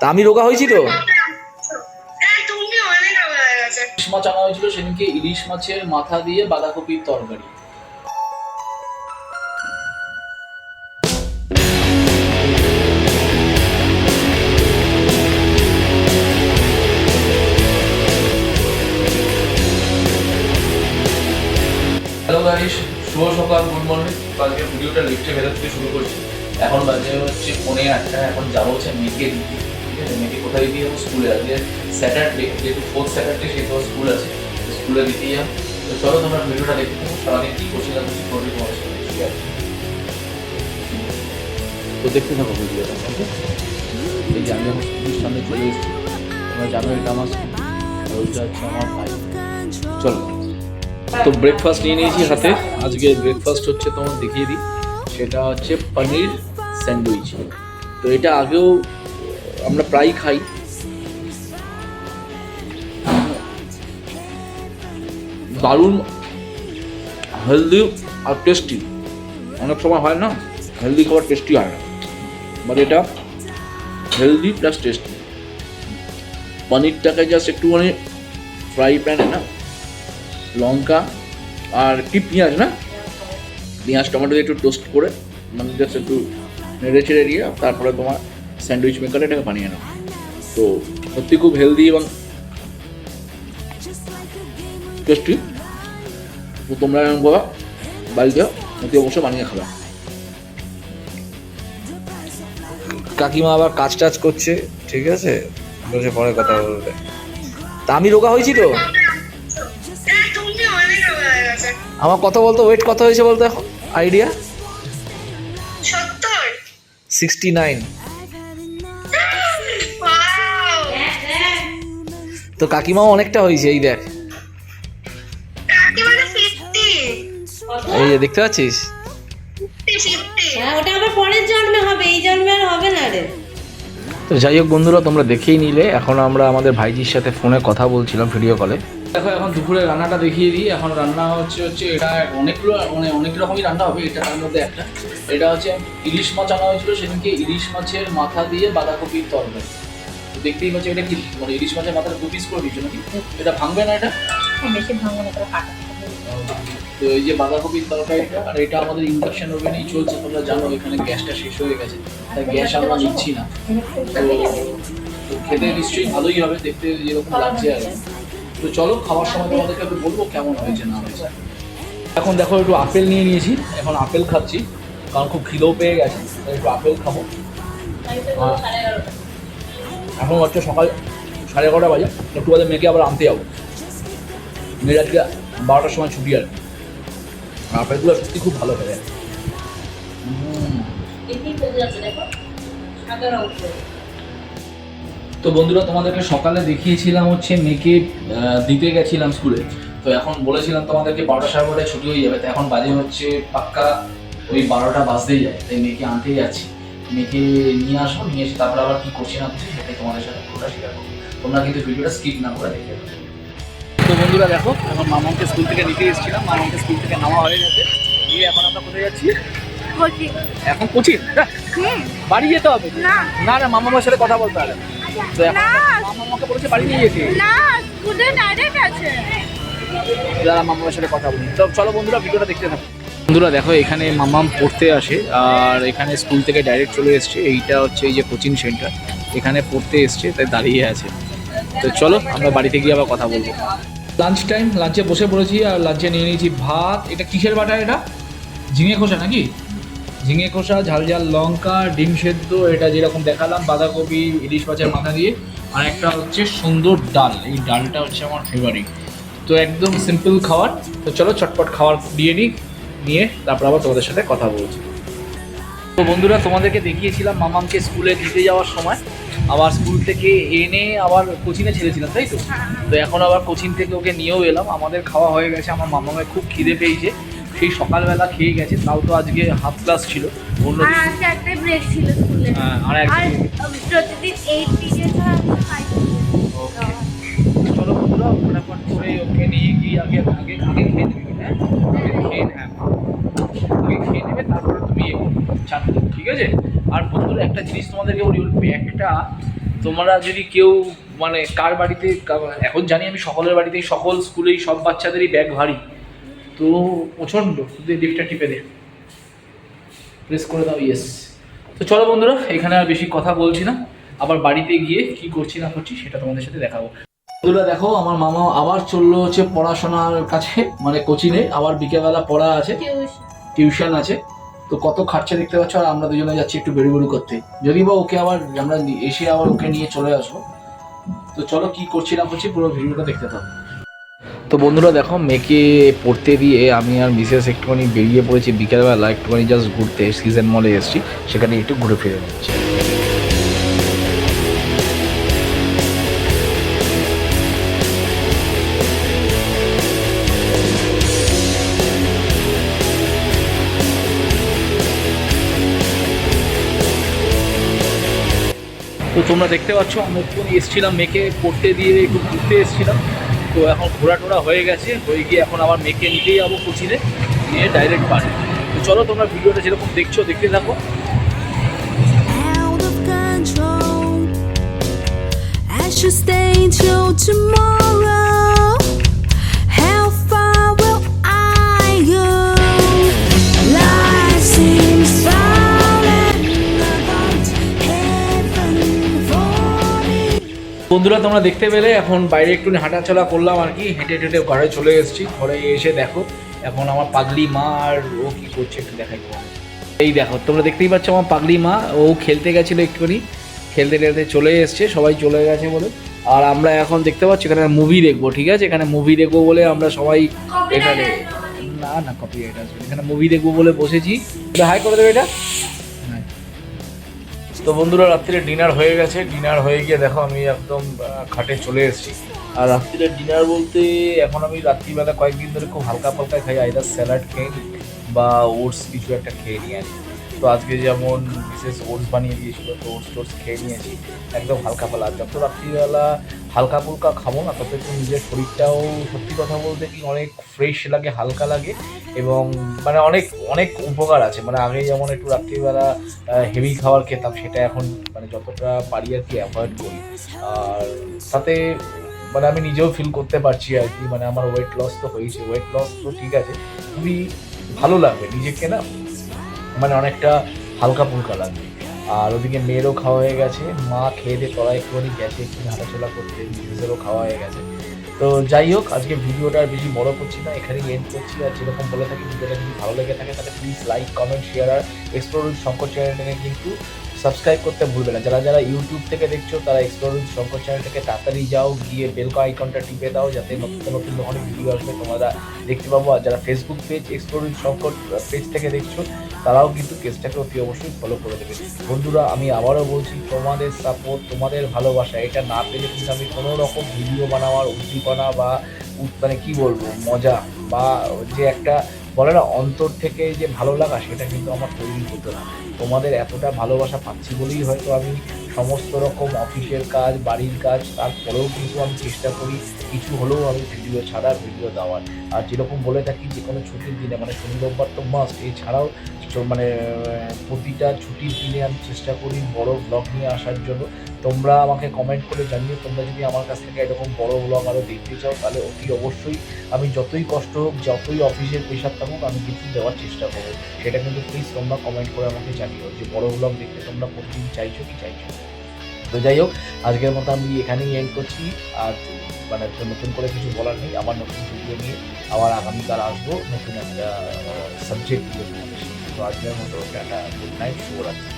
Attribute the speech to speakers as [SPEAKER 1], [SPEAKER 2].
[SPEAKER 1] তা আমি রোগা হয়েছি তো?
[SPEAKER 2] হ্যাঁ
[SPEAKER 3] ইলিশ মাছ আনা হয়েছিল সেদিনকে ইলিশ মাছের মাথা দিয়ে বাঁধাকপির তরকারি। হ্যালো গাইস শুভ সকাল গুড মর্নিং আজকে ভিডিওটা লিফটে বেরোতে থেকে শুরু করছি। এখন বাজে হচ্ছে পৌনে আটটা এখন যাব হচ্ছে মেয়েকে দিতে ঠিক আছে কোথায় যাব স্কুলে আজকে স্যাটারডে যেহেতু ফোর্থ স্যাটারডে সেহেতু স্কুল আছে। স্কুলে দিতে যাব তো চলো তোমরা ভিডিওটা দেখতে সারাদিন কী করছি না করছি করবি তোমার সাথে share করব। তো দেখতে থাকো ভিডিওটা। এই আমি এখন স্কুলের সামনে চলে এসেছি। তোমরা জানো এটা আমার ওইটা হচ্ছে আমার ভাই চলো। তো ব্রেকফাস্ট নিয়ে নিয়েছি হাতে। আজকে ব্রেকফাস্ট হচ্ছে তোমার দেখিয়ে দিই। সেটা হচ্ছে পনির স্যান্ডউইচ তো এটা আগেও আমরা প্রায় খাই। দারুণ হেলদি আর টেস্টি অনেক সময় হয় না হেলদি খাবার টেস্টি হয় না। বাট এটা হেলদি প্লাস টেস্টি পনিরটাকে জাস্ট একটুখানি ফ্রাই প্যানে না, লঙ্কা আর কি পেঁয়াজ না, পেঁয়াজ, টমেটো দিয়ে একটু টোস্ট করে মানে জাস্ট একটু নেড়ে ছেড়ে দিয়ে তারপরে তোমার স্যান্ডউইচ মেকারে এটাকে বানিয়ে নাও। তো সত্যি খুব হেলদি এবং টেস্টি তো তোমরা এরকম করে বাড়িতে অতি অবশ্যই বানিয়ে খাবে।
[SPEAKER 1] কাকিমা আবার কাজ টাজ করছে ঠিক আছে? বলছে পরে কথা বলবে। তা আমি রোগা হয়েছি তো? আমার কথা বলতো ওয়েট কত হয়েছে বলতো এখন? আইডিয়া
[SPEAKER 2] সত্তর।
[SPEAKER 1] সিক্সটি নাইন তো কাকিমাও অনেকটা হয়েছে এই দেখ। এই যে দেখতে পাচ্ছিস?
[SPEAKER 4] হ্যাঁ ওটা আবার পরের জন্মে হবে এই জন্মে আর হবে না রে।
[SPEAKER 1] তো যাই হোক বন্ধুরা তোমরা দেখেই নিলে। এখন আমরা আমাদের ভাইজির সাথে ফোনে কথা বলছিলাম ভিডিও কলে
[SPEAKER 3] দেখো এখন দুপুরে রান্নাটা দেখিয়ে দিই। এখন রান্না হচ্ছে হচ্ছে এটা অনেকগুলো মানে অনেক রকমই রান্না হবে। এটা তার মধ্যে একটা। এটা হচ্ছে ইলিশ মাছ আনা হয়েছিল সেদিনকে ইলিশ মাছের মাথা দিয়ে বাঁধাকপির তরকারি। দেখতেই পাচ্ছি এটা কি? মানে ইলিশ মাছের মাথাটা দু পিস করে দিচ্ছ নাকি? এটা ভাঙবে না এটা?
[SPEAKER 4] বেশি ভাঙবো না কাটা
[SPEAKER 3] তো এই যে বাঁধাকপির তরকারিটা আর এটা আমাদের ইন্ডাকশন ওভেনেই চলছে তোমরা জানো এখানে গ্যাসটা শেষ হয়ে গেছে তাই গ্যাস আমরা নিচ্ছি না। তো খেতে নিশ্চয়ই ভালোই হবে দেখতে যেরকম লাগছে আর কি। তো চলো খাওয়ার সময় তোমাদেরকে একটু বলব কেমন হয়েছে না হয়েছে। এখন দেখো একটু আপেল নিয়ে নিয়েছি এখন আপেল খাচ্ছি কারণ খুব খিদেও পেয়ে গেছে একটু আপেল খাব। এখন হচ্ছে সকাল সাড়ে এগারোটা বাজে একটু বাদে মেয়েকে আবার আনতে যাব। মেয়ের আজকে বারোটার সময় ছুটি আর। আপেলগুলো সত্যি খুব ভালো খেলে। তো বন্ধুরা তোমাদেরকে সকালে দেখিয়েছিলাম হচ্ছে মেয়েকে দিতে গেছিলাম স্কুলে তো এখন বলেছিলাম তোমাদেরকে বারোটা সাড়ে বারোটায় ছুটি হয়ে যাবে। তো এখন বাজে হচ্ছে পাক্কা ওই বারোটা বাজতেই যায়। তাই মেয়েকে আনতেই যাচ্ছি। মেয়েকে নিয়ে আসব নিয়ে এসে তারপর আবার কি করছি না করছি সেটাই তোমাদের সাথে পুরোটা শেয়ার করব। তোমরা কিন্তু ভিডিওটা স্কিপ না করে দেখে। তো বন্ধুরা দেখো এখন মামাকে স্কুল থেকে নিতে এসেছিলাম মামাকে স্কুল থেকে নামা হয়ে গেছে। নিয়ে এখন আমরা কোথায় যাচ্ছি? এখন কোচিং? বাড়ি যেতে হবে?
[SPEAKER 2] না।
[SPEAKER 3] না মামা মামার সাথে কথা বলতে হবে। তো এখন মামা আমাকে বলেছে বাড়ি নিয়ে যেতে।
[SPEAKER 2] না স্কুলে ডাইরেক্ট আছে।
[SPEAKER 3] দাদা মামার সাথে কথা বলি। তো চলো বন্ধুরা ভিডিওটা দেখতে থাকো। বন্ধুরা, দেখো, এখানে মামাম পড়তে আসে, আর এখানে স্কুল থেকে ডাইরেক্ট চলে এসছে। এইটা হচ্ছে এই যে কোচিং সেন্টার, এখানে পড়তে এসছে, তাই দাঁড়িয়ে আছে। তো চলো, আমরা বাড়িতে গিয়ে আবার কথা বলব। লাঞ্চ টাইম লাঞ্চে বসে পড়েছি, আর লাঞ্চে নিয়ে নিয়েছি ভাত। এটা কিসের বাটা এটা? ঝিঙে খোসা নাকি? ঝিঙে খোসা, ঝাল ঝাল লঙ্কা, ডিম সেদ্ধ, এটা যেরকম দেখালাম, বাঁধাকপি, ইলিশ মাছের মাথা দিয়ে। আর একটা হচ্ছে সুন্দর ডাল, এই ডালটা হচ্ছে আমার ফেভারিট তো একদম সিম্পল খাবার। তো চলো, চটপট খাবার দিয়ে নিই। নিয়ে তারপর আবার তোমাদের সাথে কথা বলছি। তো বন্ধুরা তোমাদেরকে দেখিয়েছিলাম মামামকে স্কুলে দিতে যাওয়ার সময়। আবার স্কুল থেকে এনে আবার কোচিংয়ে ছেড়েছিলাম তাই তো? তো এখন আবার কোচিং থেকে ওকে নিয়েও এলাম। আমাদের খাওয়া হয়ে গেছে আমার মামামের খুব খিদে পেয়েছে। সেই সকালবেলা খেয়ে গেছে তাও তো আজকে হাফ ক্লাস ছিল। অন্য
[SPEAKER 2] আর আজকে ব্রেক ছিল স্কুলে।
[SPEAKER 3] হ্যাঁ, আর
[SPEAKER 2] আর প্রতিদিন এইট পিরিয়ড ছাড়া
[SPEAKER 3] ওকে চলো বন্ধুরা ফটাফট করে ওকে নিয়ে গিয়ে আগে আগে আগে খেয়ে নেবে হ্যাঁ আগে খেয়ে হ্যাঁ আগে খেয়ে নেবে তারপরে তুমি এগো ছাড়তে ঠিক আছে আর বন্ধুরা একটা জিনিস তোমাদেরকে বলি ওর ব্যাগটা তোমরা যদি কেউ মানে কার বাড়িতে এখন জানি আমি সকলের বাড়িতেই সকল স্কুলেই সব বাচ্চাদেরই ব্যাগ ভারী। তো প্রচণ্ড লিফটটা টিপে দে। প্রেস করে দাও ইয়েস তো চলো বন্ধুরা এখানে আর বেশি কথা বলছি না। আবার বাড়িতে গিয়ে কি করছি না করছি সেটা তোমাদের সাথে দেখাবো। বন্ধুরা দেখো আমার মামা আবার চলল হচ্ছে পড়াশোনার কাছে মানে কোচিংয়ে আবার বিকেলবেলা পড়া আছে। টিউশন আছে। তো কত খরচা দেখতে পাচ্ছ? আর আমরা দুজনে যাচ্ছি একটু বেরু বেরু করতে। যদি বা ওকে আবার, আমরা এসে আবার ওকে নিয়ে চলে আসব। তো চলো কি করছিলাম হচ্ছে পুরো ভিডিওটা দেখতে থাকো। তো বন্ধুরা দেখো, মেয়েকে পড়তে দিয়ে আমি আর মিসেস একটুখানি বেরিয়ে পড়েছি বিকেলবেলা, একটুখানি জাস্ট ঘুরতে সিজন মলে এসেছি, সেখানে একটু ঘুরে ফিরে নিচ্ছি। তো তোমরা দেখতে পাচ্ছ, আমি একটু এসেছিলাম মেয়েকে পড়তে দিয়ে একটু ঘুরতে এসেছিলাম তো এখন ঘোরা টোরা হয়ে গেছে, হয়ে গিয়ে এখন আবার মেয়েকে নিতেই যাব কোচিনে, নিয়ে ডাইরেক্ট বাড়ি তো চলো তোমরা ভিডিওটা যেরকম দেখছ, দেখতে থাকো
[SPEAKER 5] Just stay till tomorrow.
[SPEAKER 3] বন্ধুরা তোমরা দেখতে পেলে এখন বাইরে একটু হাঁটাচলা করলাম আর কি। হেঁটে হেঁটে ঘরে চলে এসেছি। ঘরে এসে দেখো এখন আমার পাগলি মা আর ও কি করছে একটু দেখাই এই দেখো তোমরা দেখতেই পাচ্ছ আমার পাগলি মা। ও খেলতে গেছিল একটুখানি। খেলতে খেলতে চলে এসছে সবাই চলে গেছে বলে। আর আমরা এখন দেখতে পাচ্ছি এখানে মুভি দেখব ঠিক আছে? এখানে মুভি দেখব বলে আমরা সবাই এখানে না না কপি এটা এখানে মুভি দেখব বলে বসেছি। হাই করে দেবে এটা। তো বন্ধুরা, রাত্রিরে ডিনার হয়ে গেছে ডিনার হয়ে গিয়ে দেখো আমি একদম খাটে চলে এসেছি আর রাত্রিরে ডিনার বলতে এখন আমি রাত্রিবেলা কয়েকদিন ধরে খুব হালকা পালকা খাই আইদার স্যালাড খেয়ে বা ওটস কিছু একটা খেয়ে নিয়ে আর। তো আজকে যেমন বিশেষ ওটস বানিয়ে দিয়েছিল, তো ওটস টোটস খেয়ে নিয়েছি। একদম হালকা পালা যত রাত্রিবেলা হালকা ফুলকা খাব না তত একটু নিজের শরীরটাও সত্যি কথা বলতে কি অনেক ফ্রেশ লাগে, হালকা লাগে এবং মানে অনেক অনেক উপকার আছে। মানে আগে যেমন একটু রাত্রিবেলা হেভি খাবার খেতাম, সেটা এখন মানে যতটা পারি আর কি অ্যাভয়েড করি। আর তাতে মানে আমি নিজেও ফিল করতে পারছি আর কি। মানে আমার ওয়েট লস তো হয়েছে। ওয়েট লস তো ঠিক আছে। খুবই ভালো লাগবে নিজেকে না। মানে অনেকটা হালকা ফুলকা লাগবে। আর ওদিকে মেয়েরও খাওয়া হয়ে গেছে। মা খেয়ে দিয়ে তলায় একটুখানি গেছে একটু হাঁটাচলা করতে নিজেদেরও খাওয়া হয়ে গেছে। তো যাই হোক, আজকে ভিডিওটা আর বেশি বড় করছি না, এখানেই এন্ড করছি। আর যেরকম বলে থাকি, ভিডিওটা যদি ভালো লেগে থাকে, তাহলে প্লিজ লাইক কমেন্ট শেয়ার আর এক্সপ্লোর শঙ্কর চ্যানেলটাকে কিন্তু সাবস্ক্রাইব করতে ভুলবে না। যারা যারা ইউটিউব থেকে দেখছ, তারা এক্সপ্লোর শঙ্কর চ্যানেলটাকে তাড়াতাড়ি যাও, গিয়ে বেলকা আইকনটা টিপে দাও, যাতে নতুন নতুন অনেক ভিডিও আসবে, তোমরা দেখতে পাবো। আর যারা Facebook page explore Shankar page থেকে দেখছ তারাও কিন্তু কেসটাকে অতি অবশ্যই ফলো করে দেবে। বন্ধুরা, আমি আবারও বলছি, তোমাদের সাপোর্ট তোমাদের ভালোবাসা, এটা না পেলে কিন্তু আমি কোনো রকম ভিডিও বানাবার উদ্দীপনা বা মানে কি বলব, মজা বা যে একটা বলে না, অন্তর থেকে যে ভালো লাগা, সেটা কিন্তু আমার তৈরি হতো না। তোমাদের এতটা ভালোবাসা পাচ্ছি বলেই হয়তো আমি সমস্ত রকম অফিসের কাজ, বাড়ির কাজ, তারপরেও কিন্তু আমি চেষ্টা করি কিছু হলেও আমি ভিডিও ছাড়ার ভিডিও দেওয়ার। আর যেরকম বলে থাকি, যে কোনো ছুটির দিনে মানে শনি রোববার তো মাস্ট এছাড়াও মানে প্রতিটা ছুটির দিনে আমি চেষ্টা করি বড় ব্লগ নিয়ে আসার জন্য। তোমরা আমাকে কমেন্ট করে জানিও, তোমরা যদি আমার কাছ থেকে এরকম বড় ব্লগ আরও দেখতে চাও, তাহলে অতি অবশ্যই আমি যতই কষ্ট হোক, যতই অফিসের প্রেশার থাকুক, আমি কিছু দেওয়ার চেষ্টা করব। সেটা কিন্তু প্লিজ তোমরা কমেন্ট করে আমাকে জানিও, যে বড় ব্লগ দেখতে তোমরা প্রতিদিন চাইছো, কি চাইছো। তো যাই হোক, আজকের মতো আমি এখানেই এন্ড করছি। আর মানে নতুন করে কিছু বলার নেই আবার নতুন ভিডিও নিয়ে আবার আগামীকাল আসব, নতুন একটা সাবজেক্ট নিয়ে। তো আজকের মতো একটা গুড নাইট শুভরাত্রি।